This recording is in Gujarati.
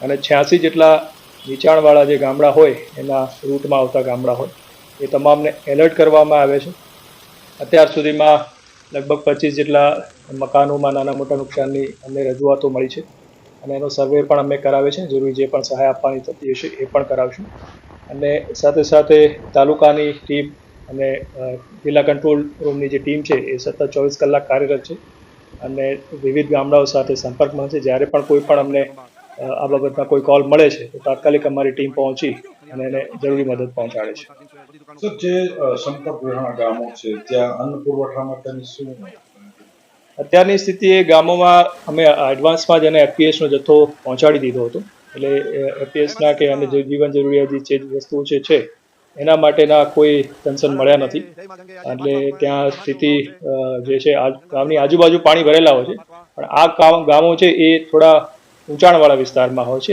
અને છ્યાસી જેટલા નીચાણવાળા જે ગામડા હોય, એના રૂટમાં આવતા ગામડા હોય, એ તમામને એલર્ટ કરવામાં આવે છે. અત્યાર સુધીમાં લગભગ પચીસ જેટલા મકાનોમાં નાના મોટા નુકસાનની અમને રજૂઆતો મળી છે. અને એનો સર્વે પણ અમે કરાવે છે. જરૂરી જે પણ સહાય આપવાની થતી હશે, એ પણ કરાવશું. અને સાથે સાથે તાલુકાની ટીમ અને જિલ્લા કંટ્રોલ રૂમની જે ટીમ છે, એ સતત ચોવીસ કલાક કાર્યરત છે. અને વિવિધ ગામડાઓ સાથે સંપર્કમાં છે. જ્યારે પણ કોઈ પણ અમને આ બાબતના કોઈ કોલ મળે છે તો તાત્કાલિક અમારી ટીમ પહોંચી અને એને જરૂરી મદદ પહોંચાડે છે. સર જે સંપર્ક ગામો છે ત્યાં અન્ન પુરવઠા માટેની શું અત્યારની સ્થિતિએ ગામોમાં અમે એડવાન્સમાં જ એને એફપીએસનો જથ્થો પહોંચાડી દીધો હતો. એટલે એફપીએસના કે અને જે જીવન જરૂરિયાત જે વસ્તુઓ છે છે એના માટેના કોઈ કન્સર્ન મળ્યા નથી. એટલે ત્યાં સ્થિતિ જે છે ગામની આજુબાજુ પાણી ભરેલા હોય છે. પણ આ ગામો છે એ થોડા ઊંચાણવાળા વિસ્તારમાં હોય છે.